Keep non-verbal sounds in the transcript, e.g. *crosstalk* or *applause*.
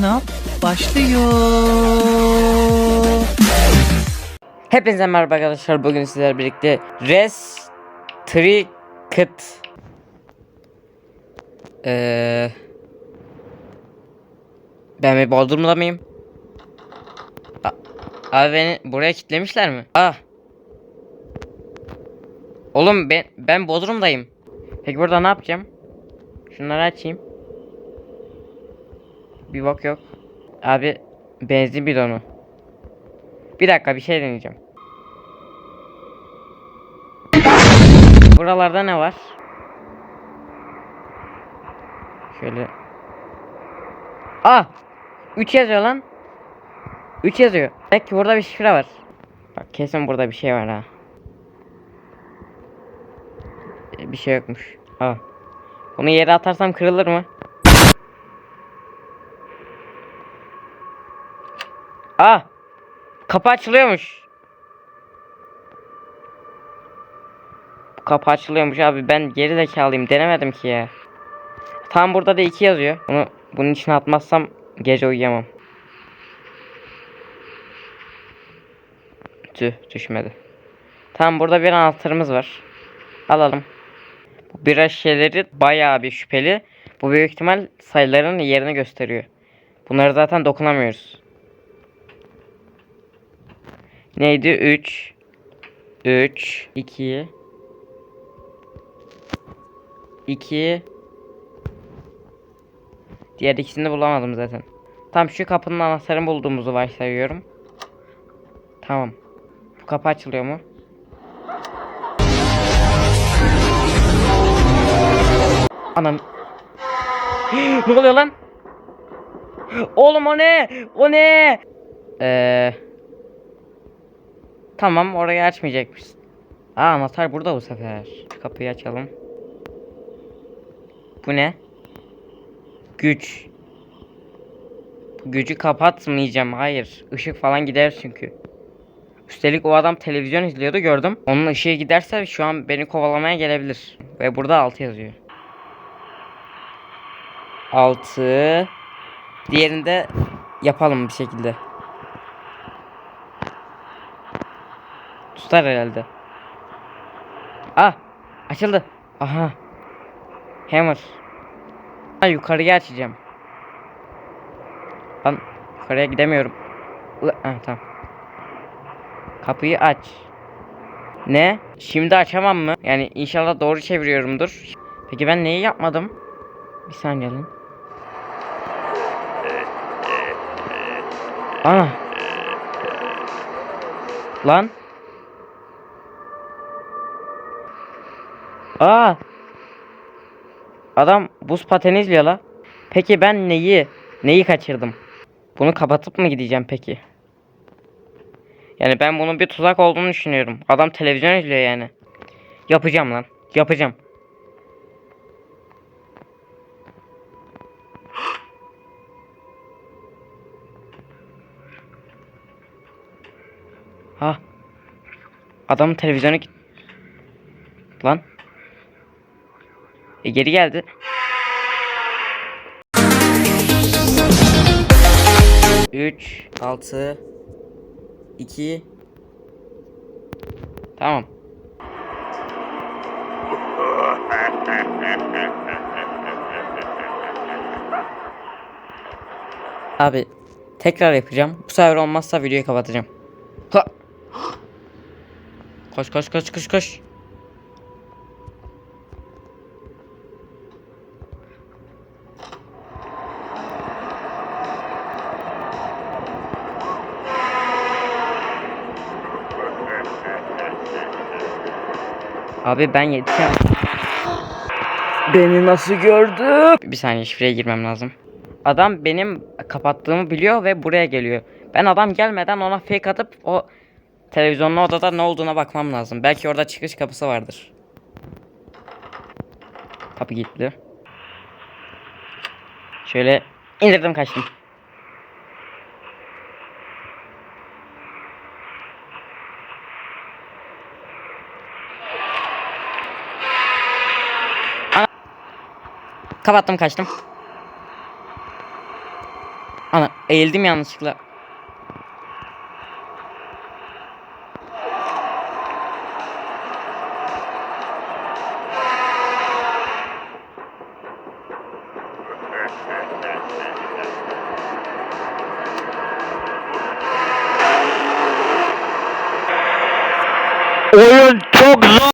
kanal başlıyor. Hepinize merhaba arkadaşlar. Bugün sizlerle birlikte Restricted Eee Ben bir Bodrum'da mıyım? A- Abi beni buraya kilitlemişler mi? Ah. Oğlum ben ben Bodrum'dayım. Peki burada ne yapacağım? Şunları açayım. Bir bak yok. Abi benzin bidonu. Bir dakika bir şey deneyeceğim. Buralarda ne var? Şöyle. Ah! 3 yazıyor lan. 3 yazıyor. Belki burada bir şifre var. Bak kesin burada bir şey var ha. E, Bir şey yokmuş. Aa. Bunu yere atarsam kırılır mı? Ah! Kapı açılıyormuş. Kapı açılıyormuş abi. Ben geri zekalıyım. Denemedim ki ya. Tam burada da 2 yazıyor. Bunu bunun içine atmazsam gece uyuyamam. Tüh düşmedi. Tam burada bir anahtarımız var. Alalım. Bu bira şişeleri bayağı bir şüpheli. Bu büyük ihtimal sayıların yerini gösteriyor. Bunları zaten dokunamıyoruz. Neydi? 3 3 2 2 Diğer ikisini de bulamadım zaten. Tam şu kapının anahtarını bulduğumuzu varsayıyorum. Tamam. Bu kapı açılıyor mu? Anam. *gasps* ne oluyor lan? Oğlum o ne? O ne? Eee Tamam orayı açmayacakmış. Aa anahtar burada bu sefer. Kapıyı açalım. Bu ne? Güç. Bu gücü kapatmayacağım. Hayır. Işık falan gider çünkü. Üstelik o adam televizyon izliyordu gördüm. Onun ışığı giderse şu an beni kovalamaya gelebilir. Ve burada 6 yazıyor. 6 Diğerinde yapalım bir şekilde. Tutar herhalde. Ah! Açıldı. Aha. Hammer. Ha yukarıya açacağım. Lan yukarıya gidemiyorum. Ula, ha, tamam. Kapıyı aç. Ne? Şimdi açamam mı? Yani inşallah doğru çeviriyorumdur. Peki ben neyi yapmadım? Bir saniye lan. Ana. Lan. Aa. Adam buz pateni izliyor la. Peki ben neyi neyi kaçırdım? Bunu kapatıp mı gideceğim peki? Yani ben bunun bir tuzak olduğunu düşünüyorum. Adam televizyon izliyor yani. Yapacağım lan. Yapacağım. *gasps* Ha. Adamın televizyonu git. Lan. E geri geldi. Üç, altı, iki. Tamam. Abi tekrar yapacağım. Bu sefer olmazsa videoyu kapatacağım. Ha. *gasps* Koş koş koş koş koş. Abi ben yetişemem. Beni nasıl gördü? Bir saniye şifreye girmem lazım. Adam benim kapattığımı biliyor ve buraya geliyor. Ben adam gelmeden ona fake atıp o televizyonlu odada ne olduğuna bakmam lazım. Belki orada çıkış kapısı vardır. Kapı gitti. Şöyle indirdim kaçtım. Kapattım kaçtım. Ana eğildim yanlışlıkla.